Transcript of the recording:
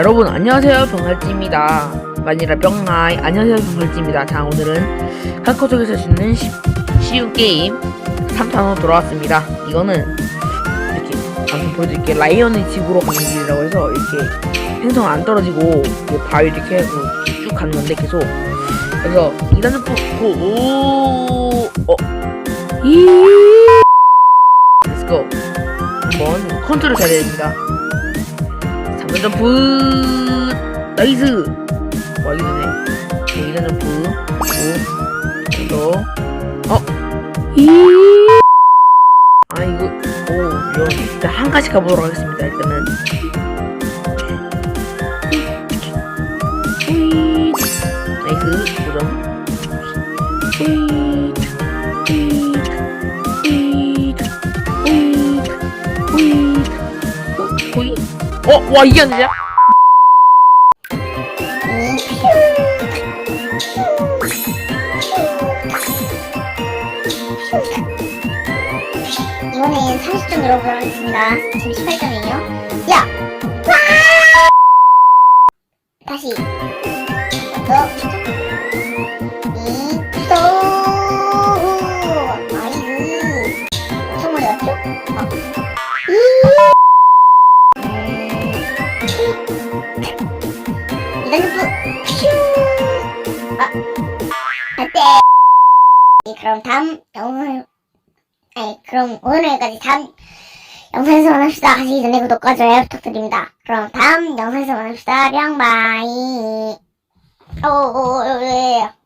여러분 안녕하세요. 병살찌입니다. 아니라 병아이. 안녕하세요. 병살찌입니다. 자 오늘은 수 있는 쉬, 쉬운 게임 3탄으로 돌아왔습니다. 이거는 이렇게 방금 보여드릴게 라이언의 집으로 가는 길이라고 해서 이렇게 행성 안 떨어지고 바위 이렇게 해서 쭉 가는 건데 계속. 그래서 2단 점프 오, 어, 이 렛츠고 한번 컨트롤 잘 해야 됩니다 3단 점프 나이스. 와 이거 되네 2단 점프 오 또, 어? 이. 아 이거. 오 이런 일단 한 가지 가보도록 하겠습니다 일단은. 휘. 나이스. 도전 어, 와, 이게 안 되냐? 이번엔 30점 열어보도록 하겠습니다. 지금 18점이에요. 야! 와! 다시. 더. 점프. 슈. 아. 안 돼. 그럼 다음 영상을 네, 그럼 오늘 여기까지 다음 영상에서 만납시다. 하시기 전에 구독과 좋아요 부탁드립니다. 그럼 다음 영상에서 만납시다. 뿅 바이. 오, 오, 오, 오, 오.